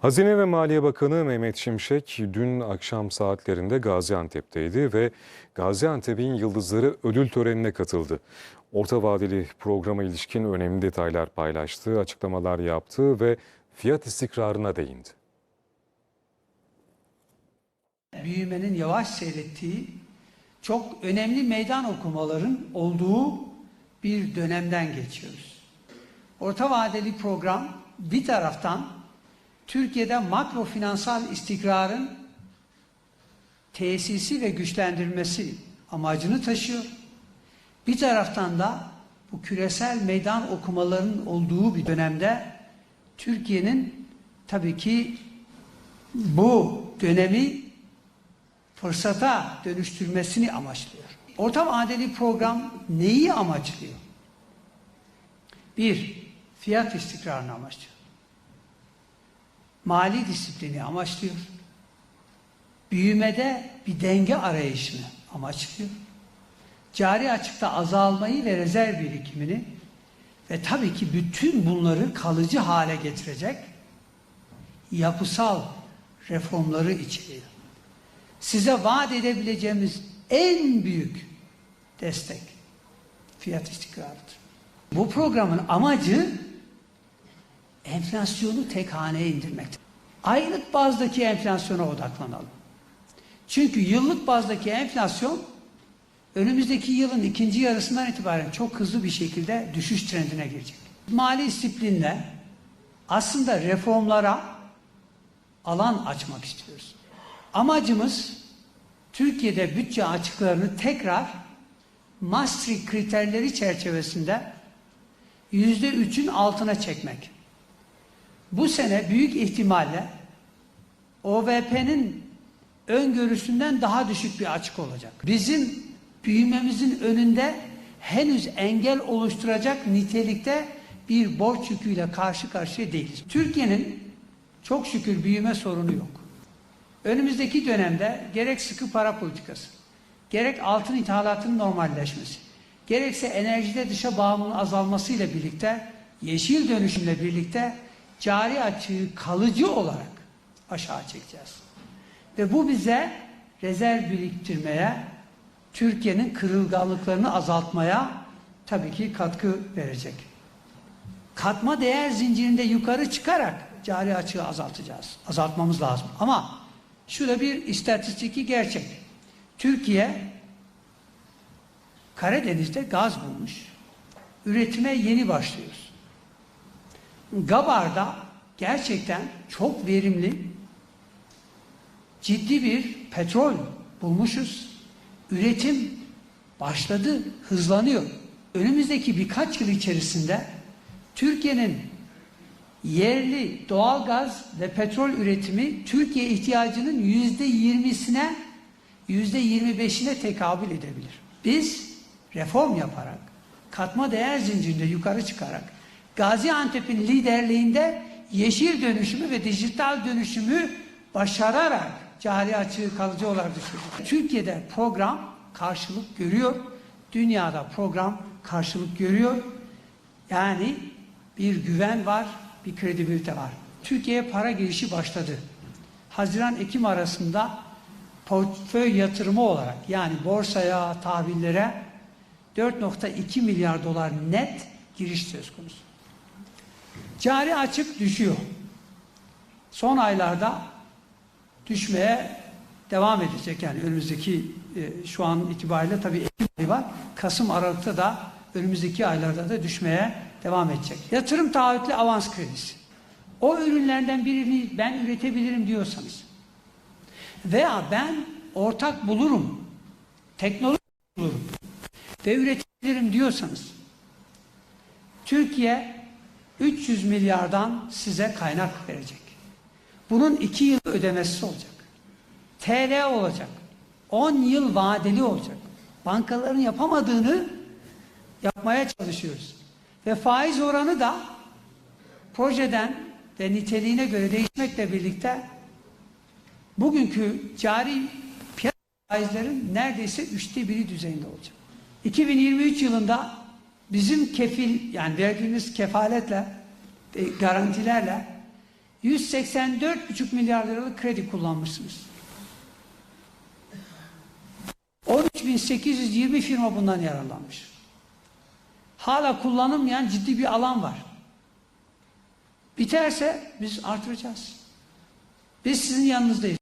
Hazine ve Maliye Bakanı Mehmet Şimşek dün akşam saatlerinde Gaziantep'teydi ve Gaziantep'in Yıldızları ödül törenine katıldı. Orta vadeli programa ilişkin önemli detaylar paylaştı, açıklamalar yaptı ve fiyat istikrarına değindi. büyümenin yavaş seyrettiği çok önemli meydan okumaların olduğu bir dönemden geçiyoruz. Orta vadeli program bir taraftan Türkiye'de makro finansal istikrarın tesisi ve güçlendirmesi amacını taşıyor. Bir taraftan da bu küresel meydan okumaların olduğu bir dönemde Türkiye'nin tabii ki bu dönemi fırsata dönüştürmesini amaçlıyor. Orta vadeli program neyi amaçlıyor? Bir, fiyat istikrarını amaçlıyor. Mali disiplini amaçlıyor. Büyümede bir denge arayışını amaçlıyor. Cari açıkta azalmayı ve rezerv birikimini ve tabii ki bütün bunları kalıcı hale getirecek yapısal reformları içeriyor size vaat edebileceğimiz en büyük destek fiyat istikrarıdır. Bu programın amacı enflasyonu tek haneye indirmektir. Aylık bazdaki enflasyona odaklanalım. Çünkü yıllık bazdaki enflasyon önümüzdeki yılın ikinci yarısından itibaren çok hızlı bir şekilde düşüş trendine girecek. Mali disiplinle aslında reformlara alan açmak istiyoruz. Amacımız Türkiye'de bütçe açıklarını tekrar Maastricht kriterleri çerçevesinde yüzde üçün altına çekmek. Bu sene büyük ihtimalle OVP'nin öngörüsünden daha düşük bir açık olacak. Bizim büyümemizin önünde henüz engel oluşturacak nitelikte bir borç yüküyle karşı karşıya değiliz. Türkiye'nin çok şükür büyüme sorunu yok. Önümüzdeki dönemde gerek sıkı para politikası, gerek altın ithalatının normalleşmesi, gerekse enerjide dışa bağımlılığın azalmasıyla birlikte, yeşil dönüşümle birlikte cari açığı kalıcı olarak aşağı çekeceğiz. Ve bu bize rezerv biriktirmeye, Türkiye'nin kırılganlıklarını azaltmaya tabii ki katkı verecek. Katma değer zincirinde yukarı çıkarak cari açığı azaltacağız. Azaltmamız lazım. Ama Şurada bir istatistiki gerçek. Türkiye Karadeniz'de gaz bulmuş. Üretime yeni başlıyoruz. Gabar'da gerçekten çok verimli ciddi bir petrol bulmuşuz. Üretim başladı, hızlanıyor. Önümüzdeki birkaç yıl içerisinde Türkiye'nin yerli doğal gaz ve petrol üretimi Türkiye ihtiyacının yüzde yirmisine yüzde yirmi beşine tekabül edebilir. Biz reform yaparak, katma değer zincirinde yukarı çıkarak, Gaziantep'in liderliğinde yeşil dönüşümü ve dijital dönüşümü başararak cari açığı kalıcı olarak düşürdük. Türkiye'de program karşılık görüyor, dünyada program karşılık görüyor. Yani bir güven var, bir kredibilite var. Türkiye'ye para girişi başladı. Haziran-Ekim arasında portföy yatırımı olarak yani borsaya, tahvillere 4.2 milyar dolar net giriş söz konusu. Cari açık düşüyor. Son aylarda düşmeye devam edecek. Yani önümüzdeki e, şu an itibariyle tabii Ekim ayı var. Kasım Aralık'ta da önümüzdeki aylarda da düşmeye devam edecek. Yatırım taahhütlü avans kredisi. O ürünlerden birini ben üretebilirim diyorsanız veya ben ortak bulurum, teknoloji bulurum ve üretebilirim diyorsanız Türkiye 300 milyardan size kaynak verecek. Bunun 2 yıl ödemesi olacak. TL olacak. 10 yıl vadeli olacak. Bankaların yapamadığını yapmaya çalışıyoruz. Ve faiz oranı da projeden ve niteliğine göre değişmekle birlikte bugünkü cari piyasa faizlerin neredeyse üçte biri düzeyinde olacak. 2023 yılında bizim kefil yani verdiğimiz kefaletle garantilerle 184,5 milyar liralık kredi kullanmışsınız. 13.820 firma bundan yararlanmış. Hala kullanılmayan ciddi bir alan var. Biterse biz artıracağız. Biz sizin yanınızdayız.